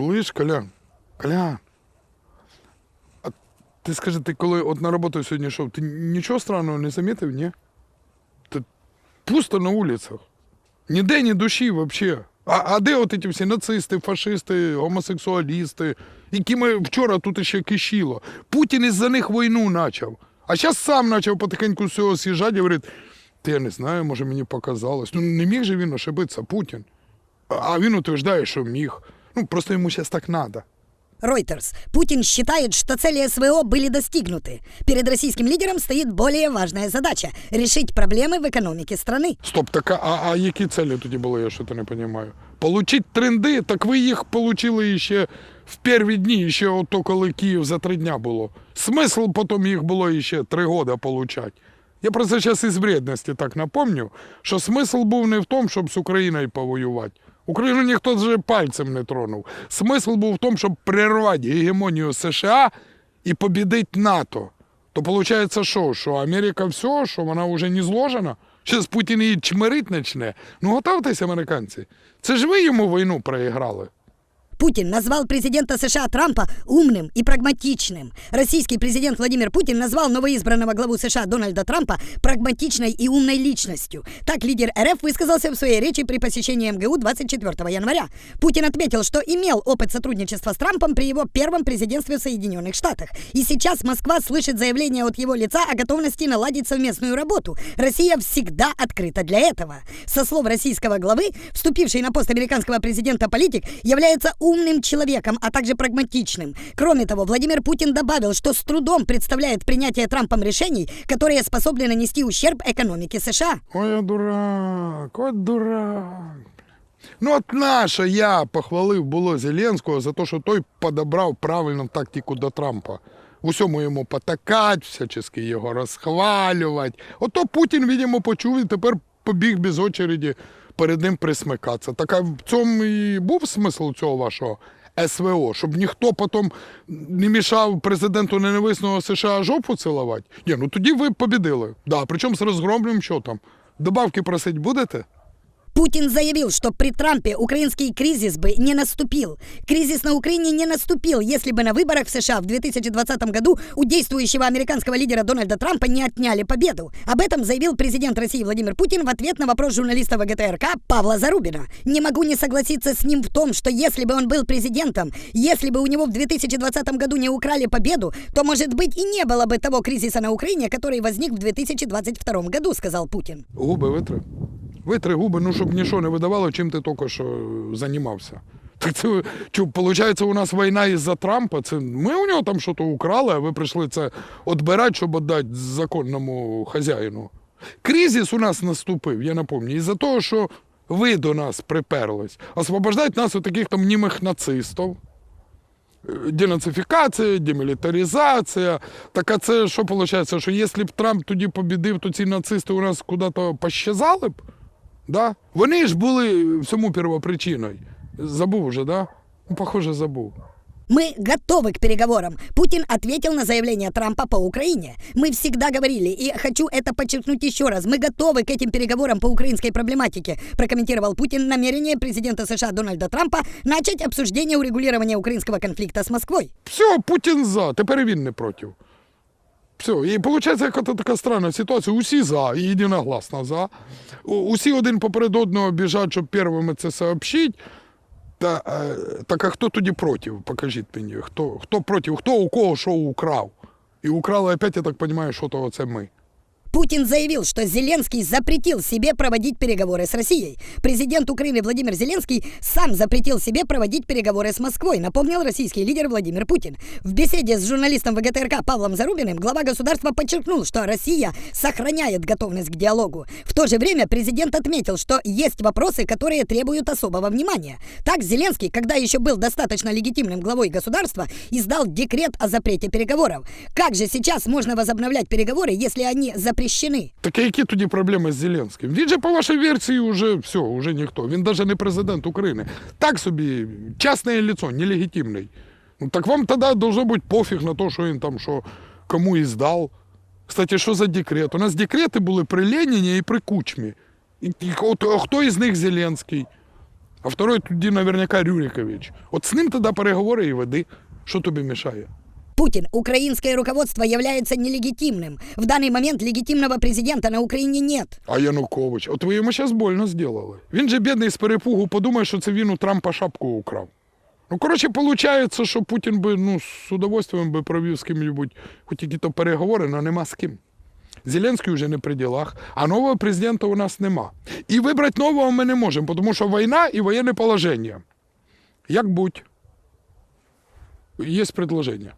Слиш, Колян, Колян. А ти скажи, ти коли от на роботу сьогодні йшов, ти нічого странного не замітив, ні? Ти пусто на вулицях. Ніде ні душі взагалі. А, а де от ці всі нацисти, фашисти, гомосексуалісти, якими вчора тут ще кишіло? Путін із-за них війну почав. А зараз сам почав потихеньку з з'їжджати і говорить, ти я не знаю, може мені показалось. Ну не міг же він ошибитися, Путін. А він утверждає, що міг. Ну, просто йому зараз так треба. Reuters. Путин считает, что цели СВО были достигнуты. Перед российским лидером стоит более важная задача – решить проблемы в экономике страны. Стоп, так а, а які цілі тоді були, я що то не розумію? Получить тренди, так ви їх получили ще в перші дні, ще ото коли Київ за три дня було. Смисл потім їх було ще три роки получати. Я просто зараз із вредності так напомню, що смисл був не в тому, щоб з Україною повоювати. Україну ніхто вже пальцем не тронув. Смисл був в тому, щоб прервати гегемонію США і побідити НАТО. То виходить, що? Що Америка все, що вона вже не зложена? Зараз Путін її чмирить почне. Ну готуйтесь, американці. Це ж ви йому війну проіграли. Путин назвал президента США Трампа умным и прагматичным. Российский президент Владимир Путин назвал новоизбранного главу США Дональда Трампа прагматичной и умной личностью. Так лидер РФ высказался в своей речи при посещении МГУ 24 января. Путин отметил, что имел опыт сотрудничества с Трампом при его первом президентстве в Соединенных Штатах. И сейчас Москва слышит заявление от его лица о готовности наладить совместную работу. Россия всегда открыта для этого. Со слов российского главы, вступивший на пост американского президента политик является умным человеком, а также прагматичным. Кроме того, Владимир Путин добавил, что с трудом представляет принятие Трампом решений, которые способны нанести ущерб экономике США. Ой, я дурак, от дурак. Ну, от наша я похвалив було Зеленського за те, що той подобрав правильну тактику до Трампа. В усьому йому потакать, всячески його розхвалювати. Ото Путін, видимо, почув і тепер побіг без очереді Перед ним присмикатися. Так а в цьому і був смисл цього вашого СВО, щоб ніхто потім не мішав президенту ненависного США жопу цілувати? Ні, ну тоді ви побідили. Да, причому з розгромлюємо, що там. Добавки просить будете? Путин заявил, что при Трампе украинский кризис бы не наступил. Кризис на Украине не наступил, если бы на выборах в США в 2020 году у действующего американского лидера Дональда Трампа не отняли победу. Об этом заявил президент России Владимир Путин в ответ на вопрос журналиста ВГТРК Павла Зарубина. Не могу не согласиться с ним в том, что если бы он был президентом, если бы у него в 2020 году не украли победу, то, может быть, и не было бы того кризиса на Украине, который возник в 2022 году, сказал Путин. Губи витри. Витри губи, ну щоб нічого не видавало, чим ти тільки що займався. Так це, що, виходить, у нас війна із-за Трампа. Це ми у нього там щось украли, а ви прийшли це відбирати, щоб віддати законному хазяїну. Кризис у нас наступив, я напомню, із-за того, що ви до нас приперлись. Освобождать нас від таких там німих нацистів. Денацифікація, демілітаризація. Так а це що виходить, що якщо б Трамп тоді побідив, то ці нацисти у нас куди-то пощазали б? Да? Вони ж були всьому первопричиною. Забув вже, да? Ну, похоже, забув. Мы готовы к переговорам. Путин ответил на заявление Трампа по Украине. Мы всегда говорили, и хочу это подчеркнуть еще раз, мы готовы к этим переговорам по украинской проблематике, прокомментировал Путин намерение президента США Дональда Трампа начать обсуждение урегулирования украинского конфликта с Москвой. Все, Путін за, тепер і він не проти. Все, і виходить, яка така странна ситуація. Усі за, і єдиногласно за. Усі один поперед одного біжать, щоб першими це сообщити. Та, е, так а хто тоді проти? Покажіть мені. Хто, хто проти? Хто у кого що украв? І украли опять, я так розумію, що то це ми. Путин заявил, что Зеленский запретил себе проводить переговоры с Россией. Президент Украины Владимир Зеленский сам запретил себе проводить переговоры с Москвой, напомнил российский лидер Владимир Путин. В беседе с журналистом ВГТРК Павлом Зарубиным глава государства подчеркнул, что Россия сохраняет готовность к диалогу. В то же время президент отметил, что есть вопросы, которые требуют особого внимания. Так Зеленский, когда еще был достаточно легитимным главой государства, издал декрет о запрете переговоров. Как же сейчас можно возобновлять переговоры, если они запрещены? Так а які тоді проблеми з Зеленським? Він же, по вашій версії, вже все, вже ніхто. Він навіть не президент України. Так собі, частне лицо, нелегітимний. Ну так вам тоді должно бути пофіг на те, що він там що кому і здав. Кстати, що за декрет? У нас декрети були при Леніні і при Кучмі. І, і от, а хто із них Зеленський? А второй тоді наверняка Рюрикович. От з ним тоді переговори і веди. Що тобі мішає? Путин, украинское руководство является нелегитимным. В данный момент легитимного президента на Украине нет. А Янукович, от ви йому зараз больно зробили. Він же бідний з перепугу подумає, що це він Трампа шапку украв. Ну, коротше, виходить, що Путін би ну, з удовольствием би провів з ким-небудь хоч які-то переговори, але нема з ким. Зеленський вже не при ділах, а нового президента у нас нема. І вибрати нового ми не можемо, тому що війна і воєнне положення. Як будь, є предложення.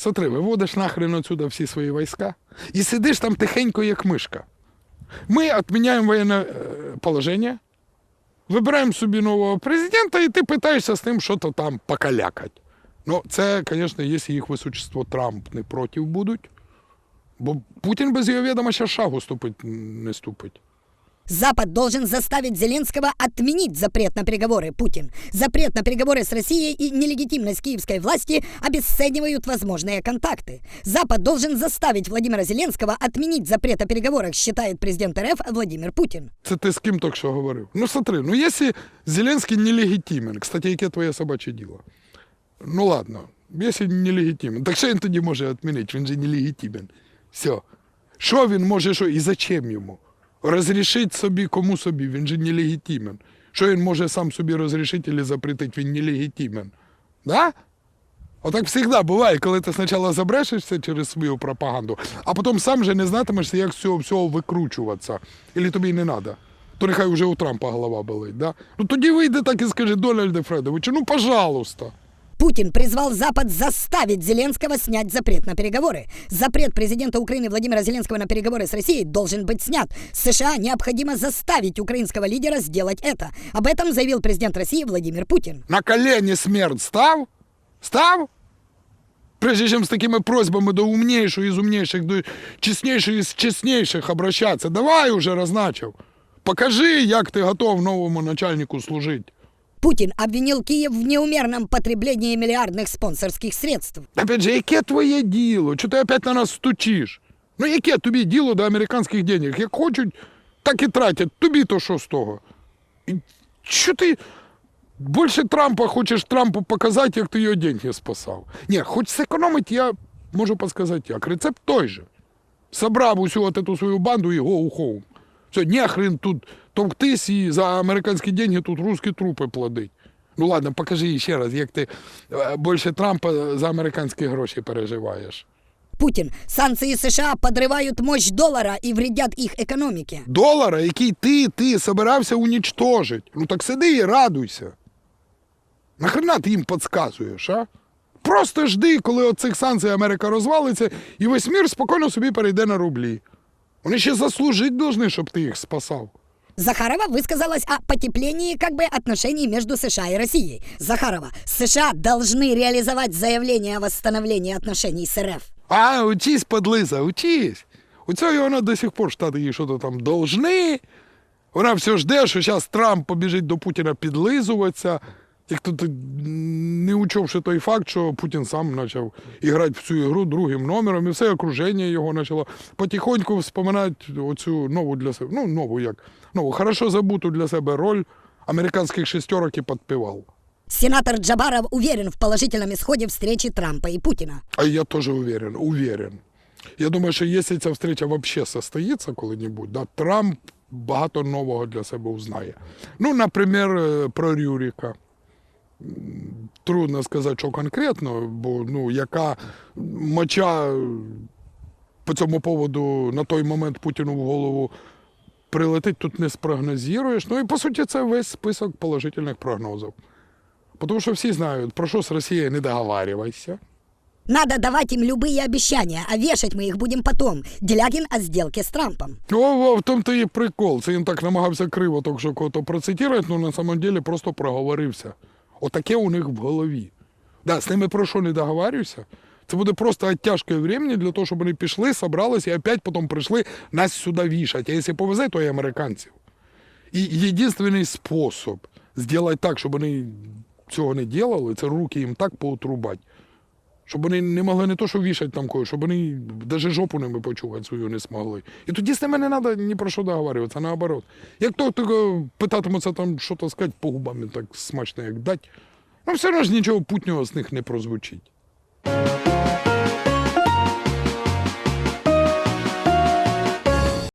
Смотри, виводиш нахрен отсюда всі свої війська і сидиш там тихенько, як мишка. Ми відміняємо воєнне е, положення, вибираємо собі нового президента, і ти питаєшся з ним, що то там покалякать. Ну, це, звісно, якщо їх височество Трамп не проти будуть, бо Путін без його відома ще шагу ступить не ступить. Запад должен заставить Зеленского отменить запрет на переговоры, Путин. Запрет на переговоры с Россией и нелегитимность киевской власти обесценивают возможные контакты. Запад должен заставить Владимира Зеленского отменить запрет о переговорах, считает президент РФ Владимир Путин. Це ти з ким тільки що говорив? Ну, смотри, ну якщо Зеленський нелегітимен, кстати, яке твоє собаче діло? Ну ладно, якщо нелегітимен, так що він тоді може відмінити? Він же нелегітимен. Все. Що він може, що і зачем йому? Розрішить собі, кому собі, він же нелегітимен. Що він може сам собі розрішити або запретити, він нелегітимен. Да? Отак завжди буває, коли ти спочатку забрешешся через свою пропаганду, а потім сам же не знатимешся, як з цього всього викручуватися. Ілі тобі не треба. То нехай вже у Трампа голова болить. Да? Ну тоді вийде так і скаже Дональде Фредовичу, ну пожалуйста. Путин призвал Запад заставить Зеленского снять запрет на переговоры. Запрет президента Украины Владимира Зеленского на переговоры с Россией должен быть снят. США необходимо заставить украинского лидера сделать это. Об этом заявил президент России Владимир Путин. На колені смерть став? Став? Прежде чем з такими просьбами до умнейших із умнейших, до чеснейших із чеснейших обращатися, давай уже розначав. Покажи, як ти готов новому начальнику служити. Путин обвинил Киев в неумерном потреблении миллиардных спонсорских средств. Опять же, яке твоє діло? Чого ти опять на нас стучиш? Ну яке тобі діло до американських денег? Як хочуть, так і тратять. Тобі то що з того? Що ти більше Трампа хочеш Трампу показати, як ти його деньги спасав? Ні, хоч зекономити, я можу підказати як. Рецепт той же. Собрав усю от эту свою банду і go home. Все, нехрен тут товктись і за американські деньги тут русські трупи плодить. Ну ладно, покажи ще раз, як ти е, більше Трампа за американські гроші переживаєш. Путин, санкции США подрывают мощь доллара и вредят их экономике. Долара, який ти, ти собирався унічтожити. Ну так сиди і радуйся. Нахрена ти їм підказуєш, а? Просто жди, коли от цих санкцій Америка розвалиться, і весь мір спокійно собі перейде на рублі. Вони ще заслужити должны, щоб ти їх спасав. Захарова высказалась о потеплении как бы отношений между США и Россией. Захарова, США должны реализовать заявление о восстановлении отношений с РФ. А, учись, подлиза, учись. У цього вона до сих пор штати їй що-то там должны. Вона все жде, що зараз Трамп побіжить до Путіна підлизуватися. Як тут не учовши той факт, що Путін сам почав грати в цю ігру другим номером, і все окруження його почало потихоньку вспоминати оцю нову для себе, ну, нову як, нову, хорошо забуту для себе роль американських шестерок і підпівал. Сенатор Джабаров уверен в положительном исходе встречи Трампа и Путина. А я тоже уверен, уверен. Я думаю, що якщо ця встреча вообще состоїться коли-небудь, да, Трамп багато нового для себе узнає. Ну, наприклад, е, про Рюрика. Трудно сказати, що конкретно, бо ну, яка моча по цьому поводу на той момент Путіну в голову прилетить, тут не спрогнозуєш. Ну і по суті, це весь список положительних прогнозів. Тому що всі знають, про що з Росією не договарювайся. Надо давать им любые обещания, а вешать мы их будем потом. Делягин о сделке с Трампом. О, о, в тому то і прикол. Це він так намагався криво так що кого-то процитувати, але на самом деле просто проговорився. Отаке у них в голові. Да, з ними про що не договарюйся. Це буде просто тяжке времени для того, щоб вони пішли, собралися і опять потім прийшли нас сюди вішати. А якщо повезе, то і американців. І єдиний спосіб зробити так, щоб вони цього не робили, це руки їм так поотрубати, Щоб вони не могли не то, що вішати там когось, щоб вони навіть жопу ними почувати свою не змогли. І тоді з ними не треба ні про що договорюватися, наоборот. Як то тільки питатимуться там що-то сказати по губам так смачно, як дать, ну все одно ж нічого путнього з них не прозвучить.